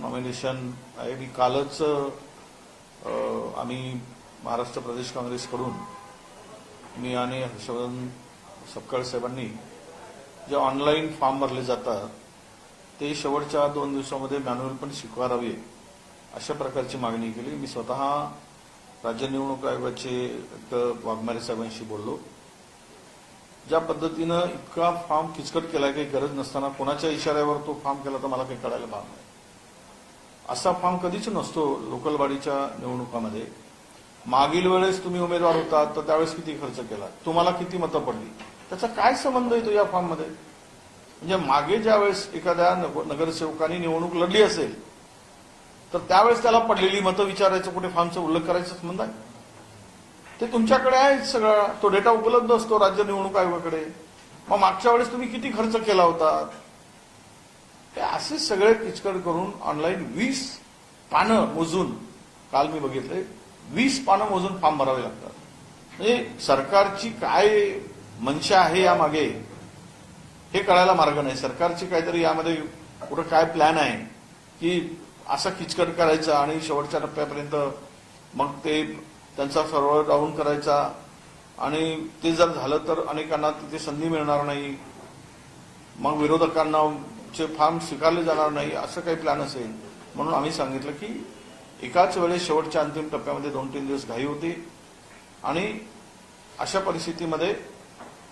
Nomination आहे. मी कालच आम्ही महाराष्ट्र प्रदेश काँग्रेसकडून मी आणि हर्षवर्धन सपकाळ साहेबांनी जे ऑनलाईन फॉर्म भरले जातात ते शेवटच्या दोन दिवसामध्ये मॅन्युअल पण स्वीकारावे अशा प्रकारची मागणी केली. मी स्वतः राज्य निवडणूक आयोगाचे वाघमारे साहेबांशी बोललो. ज्या पद्धतीनं इतका फॉर्म किचकट केला काही गरज नसताना कोणाच्या इशाऱ्यावर तो फॉर्म केला तर मला काही कळायला भाग नाही. असा फॉर्म कधीच नसतो लोकल बॉडीच्या निवडणुकामध्ये. मागील वेळेस तुम्ही उमेदवार होता तर त्यावेळेस किती खर्च केला? तुम्हाला किती मतं पडली? त्याचा काय संबंध येतो या फॉर्ममध्ये? म्हणजे मागे ज्या वेळेस एखाद्या नग- नगरसेवकाने निवडणूक लढली असेल तर त्यावेळेस त्याला पडलेली मतं विचारायचं कुठे फॉर्मचा उल्लेख करायचा संबंध आहे? ते तुमच्याकडे आहे सगळा. तो डेटा उपलब्ध असतो राज्य निवडणूक आयोगाकडे. मग मागच्या वेळेस तुम्ही किती खर्च केला होता? ते असे सगळे किचकट करून ऑनलाईन वीस पानं मोजून काल मी बघितले वीस पानं मोजून फॉर्म भरावे लागतात. म्हणजे सरकारची काय मनशा आहे यामागे हे कळायला मार्ग नाही. सरकारची काहीतरी यामध्ये कुठं काय प्लॅन आहे की असा किचकट करायचा आणि शेवटच्या टप्प्यापर्यंत मग ते त्यांचा सर्व डाऊन करायचा आणि ते जर झालं तर अनेकांना तिथे संधी मिळणार नाही. मग विरोधकांना चे फॉर्म स्वीकारले जाणार नाही असं काही प्लॅन असेल म्हणून आम्ही सांगितलं की एकाच वेळेस शेवटच्या अंतिम टप्प्यामध्ये दोन तीन दिवस घाई होती. आणि अशा परिस्थितीमध्ये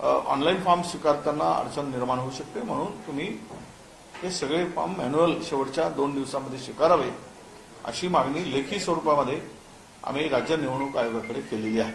ऑनलाईन फॉर्म स्वीकारताना अडचण निर्माण होऊ शकते म्हणून तुम्ही हे सगळे फॉर्म मॅन्युअल शेवटच्या दोन दिवसामध्ये स्वीकारावे अशी मागणी लेखी स्वरूपामध्ये आम्ही राज्य निवडणूक आयोगाकडे केलेली आहे.